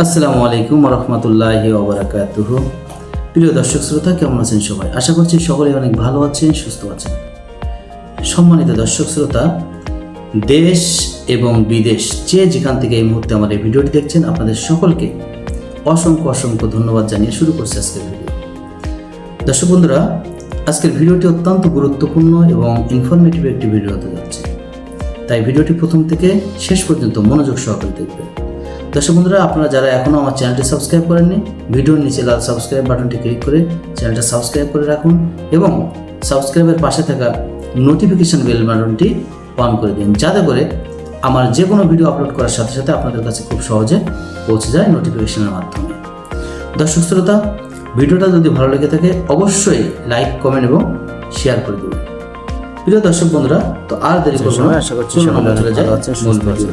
আসসালামু আলাইকুম রহমতুল্লাহি ওবরাকাতুহ। প্রিয় দর্শক শ্রোতা, কেমন আছেন সবাই? আশা করছি সকলে অনেক ভালো আছেন, সুস্থ আছেন। সম্মানিত দর্শক শ্রোতা, দেশ এবং বিদেশ যে যেখান থেকে এই মুহূর্তে আমার এই ভিডিওটি দেখছেন, আপনাদের সকলকে অসংখ্য অসংখ্য ধন্যবাদ জানিয়ে শুরু করছি আজকের ভিডিও। দর্শক বন্ধুরা, আজকের ভিডিওটি অত্যন্ত গুরুত্বপূর্ণ এবং ইনফরমেটিভ একটি ভিডিও হতে যাচ্ছে। তাই ভিডিওটি প্রথম থেকে শেষ পর্যন্ত মনোযোগ সহকারে দেখবেন। দর্শক বন্ধুরা আপনারা যারা এখনও আমার চ্যানেলটি সাবস্ক্রাইব করেননি ভিডিওর নিচে লাল সাবস্ক্রাইব বাটনটি ক্লিক করে চ্যানেলটা সাবস্ক্রাইব করে রাখুন এবং সাবস্ক্রাইবের পাশে থাকা নোটিফিকেশন বেল বাটনটি অন করে দিন যাতে করে আমার যে কোনো ভিডিও আপলোড করার সাথে সাথে আপনাদের কাছে খুব সহজে পৌঁছে যায় নোটিফিকেশনের মাধ্যমে। দর্শক শ্রোতা ভিডিওটা যদি ভালো লেগে থাকে অবশ্যই লাইক কমেন্ট এবং শেয়ার করে দেবেন প্রিয় দর্শক বন্ধুরা তো আর দেরি করব আশা করছি চলে।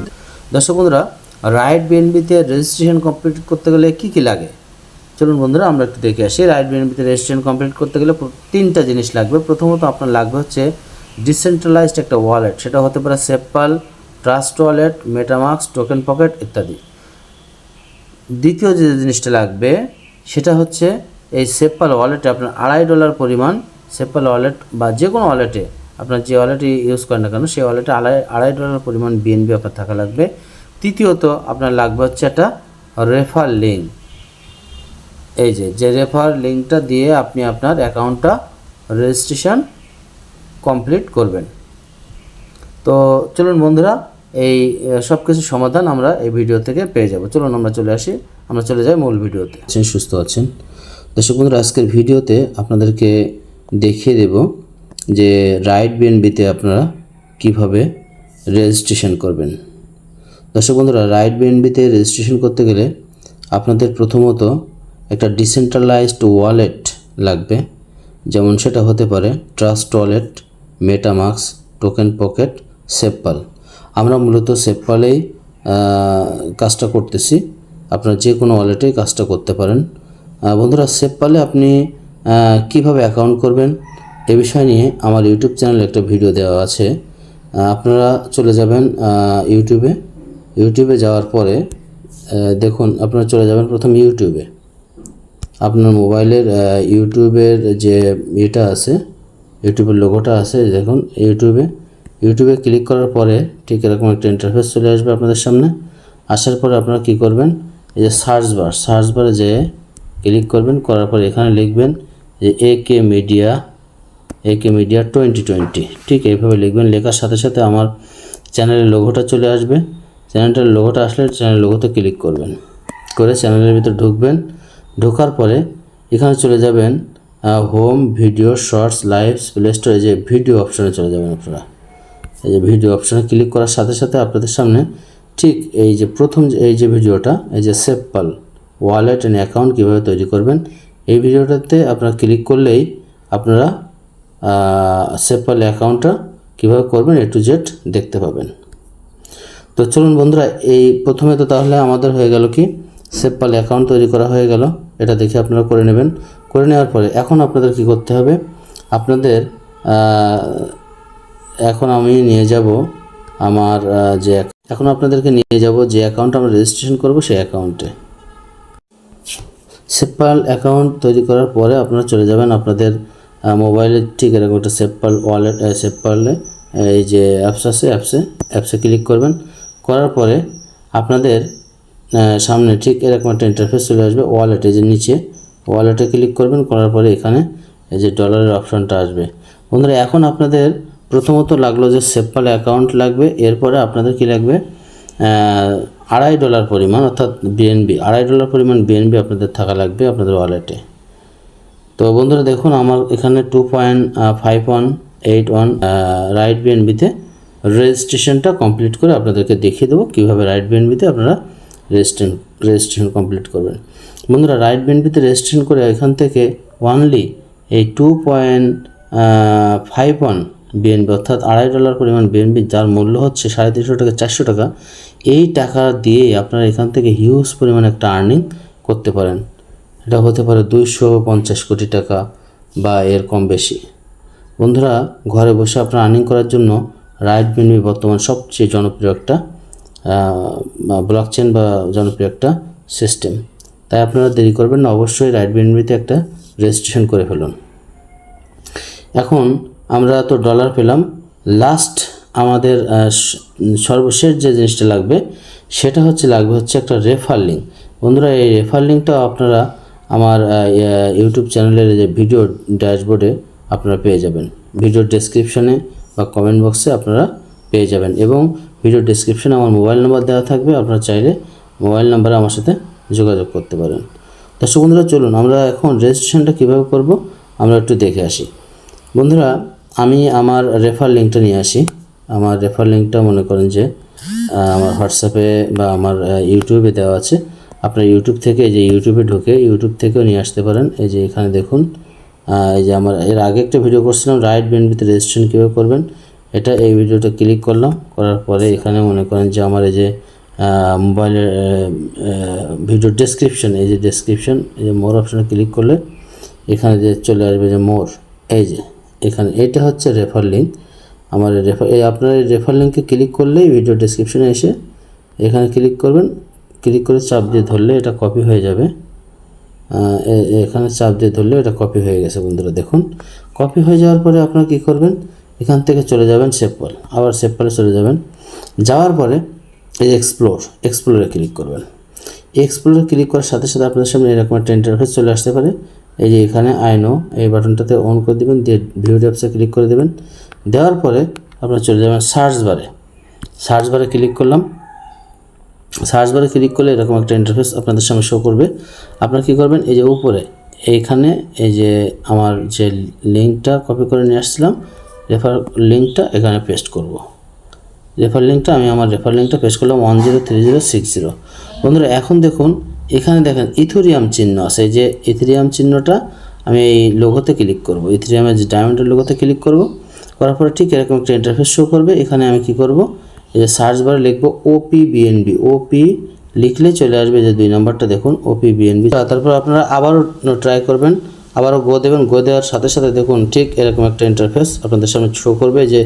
দর্শক বন্ধুরা রাইট বিএনবিতে রেজিস্ট্রেশন কমপ্লিট করতে গেলে কি কি লাগে? চলুন বন্ধুরা, আমরা একটু দেখে আসি। রাইট বিএনবিতে রেজিস্ট্রেশন কমপ্লিট করতে গেলে তিনটা জিনিস লাগবে। প্রথমত আপনার লাগবে হচ্ছে ডিসেন্ট্রালাইজড একটা ওয়ালেট সেটা হতে পারে SafePal Trust Wallet MetaMask Token Pocket ইত্যাদি। দ্বিতীয় যে জিনিসটা লাগবে, সেটা হচ্ছে এই সেপাল ওয়ালেটে আপনার আড়াই ডলার পরিমাণ সেপাল ওয়ালেট বা যে কোনো ওয়ালেটে আপনার যে ওয়ালেটে ইউজ করেন না কেন, সেই ওয়ালেটে আড়াই আড়াই ডলার পরিমাণ বিএনবি আপনার থাকা লাগবে। তৃতীয়ত আপনার লাগবে হচ্ছে একটা রেফার লিঙ্ক এই যে যে রেফার লিঙ্কটা দিয়ে আপনি আপনার অ্যাকাউন্টটা রেজিস্ট্রেশন কমপ্লিট করবেন। তো চলুন বন্ধুরা, এই সব কিছু সমাধান আমরা এই ভিডিও থেকে পেয়ে যাব। চলুন আমরা চলে আসি, আমরা চলে যাই মূল ভিডিওতে আছেন, সুস্থ আছেন? দর্শক বন্ধুরা, আজকের ভিডিওতে আপনাদেরকে দেখিয়ে দেব যে রাইট বিএনবিতে আপনারা কীভাবে রেজিস্ট্রেশন করবেন। দর্শক বন্ধুরা, রাইট বিএনবিতে রেজিস্ট্রেশন করতে গেলে আপনাদের প্রথমত একটা ডিসেন্ট্রালাইজড ওয়ালেট লাগবে। যেমন সেটা হতে পারে Trust Wallet MetaMask Token Pocket SafePal আমরা মূলত সেপপালেই কাজটা করতেছি। আপনারা যে কোনো ওয়ালেটেই কাজটা করতে পারেন। বন্ধুরা সেপপালে আপনি কীভাবে অ্যাকাউন্ট করবেন এ বিষয় নিয়ে আমার ইউটিউব চ্যানেলে একটা ভিডিও দেওয়া আছে। আপনারা চলে যাবেন ইউটিউবে ইউটিউবে যাওয়ার পরে দেখুন, আপনারা চলে যাবেন প্রথম ইউটিউবে। আপনার মোবাইলের ইউটিউবের যে ইয়েটা আছে, ইউটিউবের লোগোটা আছে, দেখুন, ইউটিউবে। ইউটিউবে ক্লিক করার পরে ঠিক এরকম একটা ইন্টারফেস চলে আসবে আপনাদের সামনে। আসার পরে আপনারা কী করবেন, এই যে সার্চ বার সার্চ বারে যেয়ে ক্লিক করবেন, করার পরে এখানে লিখবেন যে A K media A K media twenty twenty ঠিক এইভাবে লিখবেন, লেখার সাথে সাথে আমার চ্যানেলের লোগোটা চলে আসবে। চ্যানেলটার লোগোটা আসলে চ্যানেল লোগোতে ক্লিক করবেন। করে চ্যানেলের ভিতর ঢুকবেন। ঢোকার পরে এখানে চলে যাবেন home video shorts lives play store যে ভিডিও অপশনে চলে যাবেন আপনারা। এই যে ভিডিও অপশনে ক্লিক করার সাথে সাথে আপনাদের সামনে ঠিক এই যে প্রথম এই যে ভিডিওটা এই যে সেপপাল ওয়ালেট অ্যান্ড অ্যাকাউন্ট কীভাবে তৈরি করবেন, এই ভিডিওটাতে আপনারা ক্লিক করলেই আপনারা সেপপাল অ্যাকাউন্টটা কীভাবে করবেন এ টু জেড দেখতে পাবেন। তো চলুন বন্ধুরা, এই প্রথমে তো তাহলে আমাদের হয়ে গেল কি? সেপপাল অ্যাকাউন্ট তৈরি করা হয়ে গেল। এটা দেখে আপনারা করে নেবেন। করে নেওয়ার পরে এখন আপনাদের কি করতে হবে? আপনাদের এখন আমি নিয়ে যাব আমার যে এখন আপনাদেরকে নিয়ে যাব যে অ্যাকাউন্ট আমরা রেজিস্ট্রেশন করব সেই অ্যাকাউন্টে সেপাল অ্যাকাউন্ট তৈরি করার পরে আপনারা চলে যাবেন আপনাদের মোবাইলের ঠিক এরকম একটা সেপাল ওয়ালেট সেপালে এই যে অ্যাপস আছে অ্যাপসে অ্যাপসে ক্লিক করবেন। করার পরে আপনাদের সামনে ঠিক এরকম একটা ইন্টারফেস চলে আসবে ওয়ালেটে যে নিচে। ওয়ালেটে ক্লিক করবেন, করার পরে এখানে এই যে ডলারের অপশনটা আসবে। বন্ধুরা, এখন আপনাদের প্রথমত লাগল যে সেপাল অ্যাকাউন্ট লাগবে, এরপরে আপনাদের কি লাগবে? আড়াই ডলার পরিমাণ, অর্থাৎ বিএনবি আড়াই ডলার পরিমাণ বিএনবি আপনাদের থাকা লাগবে আপনাদের ওয়ালেটে তো বন্ধুরা, দেখুন আমার এখানে two point five one eight one right বিএনবিতে রেজিস্ট্রেশনটা কমপ্লিট করে আপনাদেরকে দেখিয়ে দেবো কীভাবে রাইট বিএনবিতে আপনারা রেজিস্ট্রেশন রেজিস্ট্রেশন কমপ্লিট করবেন। বন্ধুরা রাইট বিএনবিতে রেজিস্ট্রেশন করে এখান থেকে ওয়ানলি এই two point five one BNB অর্থাৎ আড়াই ডলার পরিমাণ বিএনবি যার মূল্য হচ্ছে সাড়ে তিনশো টাকা, চারশো টাকা, এই টাকা দিয়ে আপনারা এখান থেকে হিউজ পরিমাণ একটা আর্নিং করতে পারেন। এটা হতে পারে দুইশো পঞ্চাশ কোটি টাকা বা এর কম বেশি। বন্ধুরা, ঘরে বসে আপনার আর্নিং করার জন্য রাইট বিনবি বর্তমান সবচেয়ে জনপ্রিয় একটা ব্লক চেন বা জনপ্রিয় একটা সিস্টেম তাই আপনারা দেরি করবেন না, অবশ্যই রাইট বিএনবিতে একটা রেজিস্ট্রেশন করে ফেলুন। এখন আমরা তো ডলার পেলাম। লাস্ট আমাদের সর্বশেষ যে জিনিসটা লাগবে, সেটা হচ্ছে, লাগবে হচ্ছে একটা রেফার লিঙ্ক বন্ধুরা, এই রেফার লিঙ্কটা আপনারা আমার ইউটিউব চ্যানেলের যে ভিডিও ড্যাশবোর্ডে আপনারা পেয়ে যাবেন। ভিডিও ডেসক্রিপশনে বা কমেন্ট বক্সে আপনারা পেয়ে যাবেন। এবং ভিডিও ডেসক্রিপশনে আমার মোবাইল নাম্বার দেওয়া থাকবে, আপনারা চাইলে মোবাইল নাম্বারে আমার সাথে যোগাযোগ করতে পারেন। দর্শক বন্ধুরা, চলুন আমরা এখন রেজিস্ট্রেশনটা কীভাবে করব, আমরা একটু দেখে আসি। বন্ধুরা, আমি আমার রেফার লিঙ্কটা নিয়ে আসি। আমার রেফার লিঙ্কটা মনে করেন যে আমার হোয়াটসঅ্যাপে বা আমার ইউটিউবে দেওয়া আছে। আপনার ইউটিউব থেকে এই যে ইউটিউবে ঢুকে ইউটিউব থেকেও নিয়ে আসতে পারেন। এই যে এখানে দেখুন এই যে আমার, এর আগে একটা ভিডিও করছিলাম রাইট বিএনপিতে রেজিস্ট্রেশন কীভাবে করবেন, এটা এই ভিডিওটা ক্লিক করলাম, করার পরে এখানে মনে করেন যে আমার এই যে মোবাইলের ভিডিও ডেসক্রিপশন এই যে ডেসক্রিপশন এই যে মোর অপশানে ক্লিক করলে এখানে যে চলে আসবে যে মোর এই যে, এখানে এটা হচ্ছে রেফার লিঙ্ক আমার রেফার এই আপনার এই রেফার লিঙ্কে ক্লিক করলেই ভিডিও ডেসক্রিপশনে এসে এখানে ক্লিক করবেন ক্লিক করে চাপ দিয়ে ধরলে এটা কপি হয়ে যাবে। এখানে চাপ দিয়ে ধরলে এটা কপি হয়ে গেছে বন্ধুরা, দেখুন। কপি হয়ে যাওয়ার পরে আপনারা কী করবেন? এখান থেকে চলে যাবেন সেপল আবার সেপলে চলে যাবেন। যাওয়ার পরে এই এক্সপ্লোর এক্সপ্লোরে ক্লিক করবেন। এক্সপ্লোরে ক্লিক করার সাথে সাথে আপনাদের সামনে এরকম একটা ইন্টারফেস চলে আসতে পারে। এই যে এখানে আইনো এই বাটনটাতে অন করে দেবেন, দিয়ে ভিউ অ্যাপসে ক্লিক করে দেবেন। দেওয়ার পরে আপনারা চলে যাবেন সার্চ বারে সার্চ বারে ক্লিক করলাম। সার্চ বারে ক্লিক করলে এরকম একটা ইন্টারফেস আপনাদের সামনে শো করবে। আপনারা কী করবেন? এই যে উপরে, এইখানে এই যে আমার যে লিঙ্কটা কপি করে নিয়ে আসছিলাম রেফার লিঙ্কটা এখানে পেস্ট করব। রেফার লিঙ্কটা আমি আমার রেফার লিঙ্কটা পেস্ট করলাম one zero three zero six zero বন্ধুরা, এখন দেখুন, এখানে দেখেন ইথোরিয়াম চিহ্ন আছে। এই যে ইথেরিয়াম চিহ্নটা আমি এই লোগোতে ক্লিক করব। ইথেরিয়ামের যে ডায়মন্ডের লোগোতে ক্লিক করব। করার পরে ঠিক এরকম একটা ইন্টারফেস শো করবে। এখানে আমি কি করব? এই যে সার্চ বারে লিখব ওপি বিএনবি ওপি লিখলে চলে আসবে যে দুই নাম্বারটা দেখুন ওপি বিএনবি তারপর আপনারা আবারও ট্রাই করবেন, আবারও গো দেবেন গো দেওয়ার সাথে সাথে দেখুন ঠিক এরকম একটা ইন্টারফেস আপনাদের সামনে শো করবে যে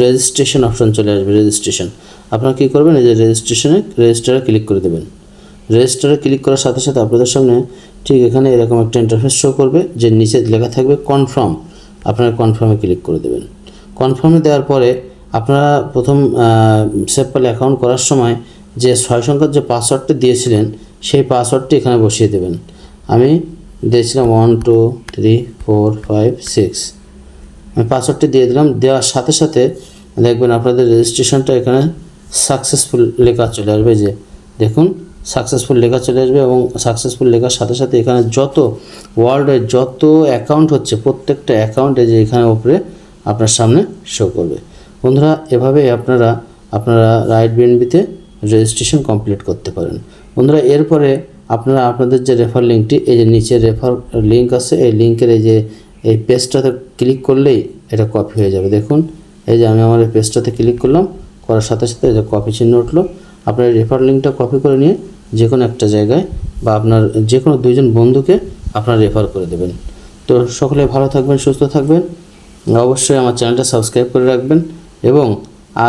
রেজিস্ট্রেশন অপশন চলে আসবে রেজিস্ট্রেশন আপনারা কী করবেন, এই যে রেজিস্ট্রেশনে রেজিস্টারে ক্লিক করে দেবেন। রেজিস্টারে ক্লিক করার সাথে সাথে আপনাদের সামনে ঠিক এখানে এরকম একটা ইন্টারফেস শো করবে যে নিচে লেখা থাকবে কনফার্ম আপনারা কনফার্মে ক্লিক করে দেবেন। কনফার্মে দেওয়ার পরে আপনারা প্রথম সেপল অ্যাকাউন্ট করার সময় যে ছয় সংখ্যার যে পাসওয়ার্ডটি দিয়েছিলেন, সেই পাসওয়ার্ডটি এখানে বসিয়ে দেবেন। আমি দিয়েছিলাম one two three four five six আমি পাসওয়ার্ডটি দিয়ে দিলাম, দেওয়ার সাথে সাথে দেখবেন আপনাদের রেজিস্ট্রেশনটা এখানে সাকসেসফুল লেখা চলে আসবে যে, দেখুন সাকসেসফুল লেখা চলে আসবে এবং সাকসেসফুল লেখার সাথে সাথে এখানে যত ওয়ার্ল্ডে যত অ্যাকাউন্ট হচ্ছে, প্রত্যেকটা অ্যাকাউন্টে যে এখানে ওপরে আপনার সামনে শো করবে। বন্ধুরা, এভাবে আপনারা আপনারা রাইট বিএনবিতে রেজিস্ট্রেশন কমপ্লিট করতে পারেন। বন্ধুরা, এরপরে আপনারা, আপনাদের যে রেফার লিঙ্কটি এই যে নিচে রেফার লিঙ্ক আছে, এই লিঙ্কের এই যে, এই পেজটাতে ক্লিক করলেই এটা কপি হয়ে যাবে। দেখুন, এই যে আমি আমার এই পেজটাতে ক্লিক করলাম, করার সাথে সাথে এই যে কপি চিহ্ন উঠল। আপনার রেফার লিঙ্কটা কপি করে নিয়ে যে কোনো একটা জায়গায় বা আপনার যে কোনো দুইজন বন্ধুকে আপনার রেফার করে দেবেন। তো সকলে ভালো থাকবেন, সুস্থ থাকবেন। অবশ্যই আমার চ্যানেলটা সাবস্ক্রাইব করে রাখবেন। এবং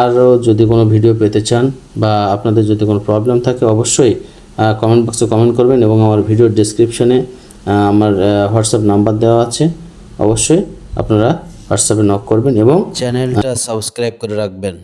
আরও যদি কোনো ভিডিও পেতে চান বা আপনাদের যদি কোনো প্রবলেম থাকে, অবশ্যই কমেন্ট বক্সে কমেন্ট করবেন এবং আমার ভিডিওর ডিসক্রিপশনে আমার হোয়াটসঅ্যাপ নাম্বার দেওয়া আছে। অবশ্যই আপনারা হোয়াটসঅ্যাপে নক করবেন এবং চ্যানেলটা সাবস্ক্রাইব করে রাখবেন।